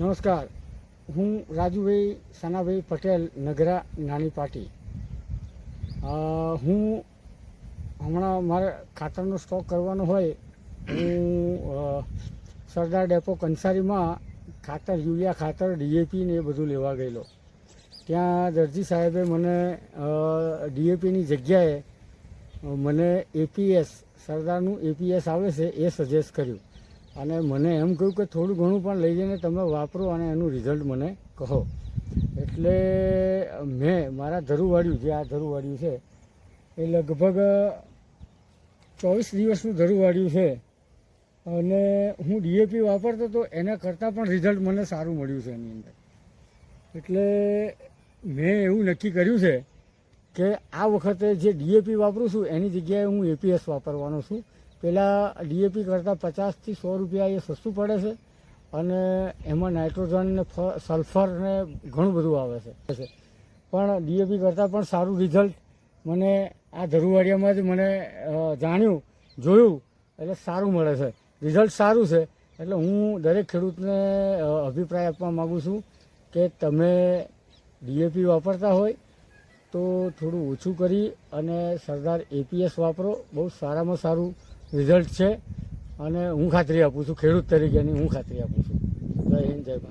નમસ્કાર. હું રાજુભાઈ સનાભાઈ પટેલ, નગરા નાની પાટી. હું હમણાં મારે ખાતરનો સ્ટોક કરવાનો હોય, હું સરદાર ડેપો કંસારીમાં ખાતર, યુરિયા ખાતર, ડીએપી ને એ બધું લેવા ગયેલો. ત્યાં દરજી સાહેબે મને ડીએપીની જગ્યાએ મને એપીએસ સરદારનું એપીએસ આવે છે એ સજેસ્ટ કર્યું. અને મને એમ કહ્યું કે થોડું ઘણું પણ લઈ જઈને તમે વાપરો અને એનું રિઝલ્ટ મને કહો. એટલે મેં, મારા ધરુવાડિયું જે આ ધરુવાળ્યું છે, એ લગભગ ચોવીસ દિવસનું ધરુવાળ્યું છે. અને હું ડીએપી વાપરતો તો એના કરતાં પણ રિઝલ્ટ મને સારું મળ્યું છે એની અંદર. એટલે મેં એવું નક્કી કર્યું છે કે આ વખતે જે ડીએપી વાપરું છું, એની જગ્યાએ હું એપીએસ વાપરવાનો છું. પહેલાં ડીએપી કરતાં પચાસથી સો રૂપિયા એ સસ્તું પડે છે અને એમાં નાઇટ્રોજન ને સલ્ફર ને ઘણું બધું આવે છે. પણ ડીએપી કરતાં પણ સારું રિઝલ્ટ મને આ ધરુવાડિયામાં જ મને જાણ્યું, જોયું, એટલે સારું મળે છે. રિઝલ્ટ સારું છે, એટલે હું દરેક ખેડૂતને અભિપ્રાય આપવા માગું છું કે તમે ડીએપી વાપરતા હોય તો થોડું ઓછું કરી અને સરદાર એપીએસ વાપરો. બહુ સારામાં સારું રિઝલ્ટ છે. અને હું ખાતરી આપું છું, ખેડૂત તરીકેની હું ખાતરી આપું છું. જય હિન્દ, જય ભારત.